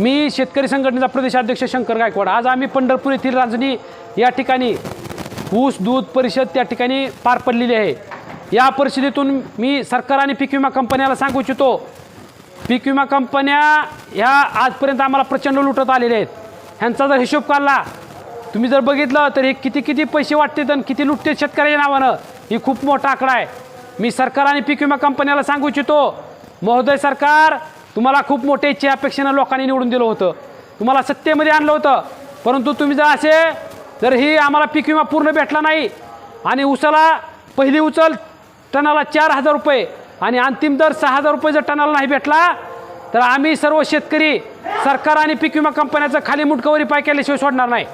मी शेतकरी संघटनेचा प्रदेशाध्यक्ष शंकर गायकवाड. आज आम्ही पंढरपूर येथील रांजणी या ठिकाणी ऊस दूध परिषद त्या ठिकाणी पार पडलेली आहे. या परिषदेतून मी सरकार आणि पीक विमा कंपन्याला सांगू इच्छितो. पीक विमा कंपन्या ह्या आजपर्यंत आम्हाला प्रचंड लुटत आलेल्या आहेत. ह्यांचा जर हिशोब काढला तुम्ही जर बघितलं तर हे किती किती पैसे वाटते आणि किती लुटते शेतकऱ्याच्या नावानं ही खूप मोठा आकडा आहे. मी सरकार आणि पीक विमा कंपन्याला सांगू इच्छितो महोदय सरकार तुम्हाला खूप मोठ्या इच्छा अपेक्षेनं लोकांनी निवडून दिलं होतं. तुम्हाला सत्तेमध्ये आणलं होतं. परंतु तुम्ही जर असे जर ही आम्हाला पीक विमा पूर्ण भेटला नाही आणि उसाला पहिली उचल टनाला चार हजार रुपये आणि अंतिम दर सहा हजार रुपये जर टनाला नाही भेटला तर आम्ही सर्व शेतकरी सरकार आणि पीक विमा कंपन्याचं खाली मुटकवरी पाय केल्याशिवाय सोडणार नाही.